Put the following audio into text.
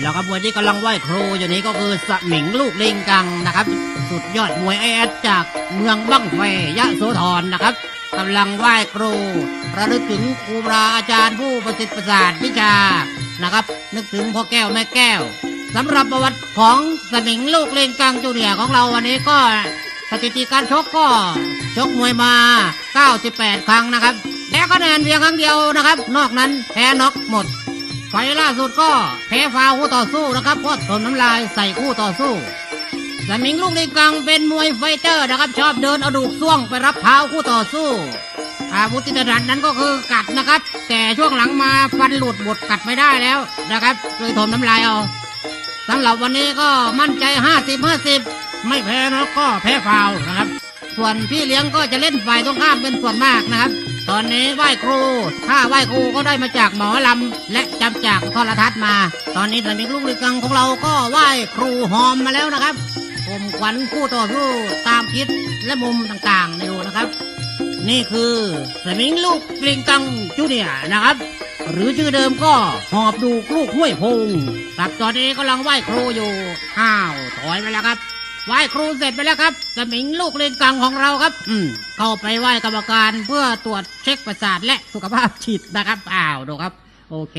แล้วครับวยที่กำลังไหว้ครูอยู่นี้ก็คือสมิงลูกลิงกังนะครับ สุดยอดมวยไอแอดจากเมืองบั้งไฟยะโสธรนะครับกำลังไหว้ครูระลึกถึงครูบาอาจารย์ผู้ประสิทธิ์ประสาทวิชานะครับ นึกถึงพ่อแก้วแม่แก้วสำหรับประวัติของสมิงลูกเลิงกังจูเนียของเราวันนี้ก็สถิติการชกก็ชกมวยมา 98 ครั้งนะครับและคะแนนเพียงครั้งเดียวนะครับ นอกนั้นแพ้น็อกหมด ไฟล่าสุดก็แพ้ฟาวคู่ต่อสู้นะครับเพราะทนน้ำลายใส่คู่ต่อสู้สมิงลูกในกังเป็นมวยไฟเตอร์นะครับ ชอบเดินเอาดูกซ่วงไปรับเท้าคู่ต่อสู้ อาวุธที่ถนัดนั้นก็คือกัดนะครับ แต่ช่วงหลังมาฟันหลุดบดกัดไม่ได้แล้วนะครับเลยทนน้ำลายเอาสำหรับวันนี้ก็มั่นใจ 50 50 ไม่แพ้นะก็แพ้ฟาวนะครับ ส่วนพี่เลี้ยงก็จะเล่นฝ่ายตรงข้ามเป็นส่วนมากนะครับ ตอนนี้ไหว้ครู ถ้าไหว้ครูก็ได้มาจากหมอลำ และจำจากโทรทัศน์มา ตอนนี้สมิงลูกลิกังของเราก็ไหว้ครูหอมมาแล้วนะครับผมขวัญคู่ต่อสู้ตามคิดและมุมต่างๆในดูนะครับ นี่คือสมิงลูกลิงกังจูเนียนะครับ หรือชื่อเดิมก็หอบดูลูกห้วยพงครับตอนนี้กำลังไหว้ครูอยู่อ้าวถอยไปแล้วครับ ไหว้ครูเสร็จไปแล้วครับ สมิงลูกเลนกังของเราครับ อืมเข้าไปไหว้กรรมการเพื่อตรวจเช็คประสาทและสุขภาพจิตนะครับอ้าวดูครับ โอเค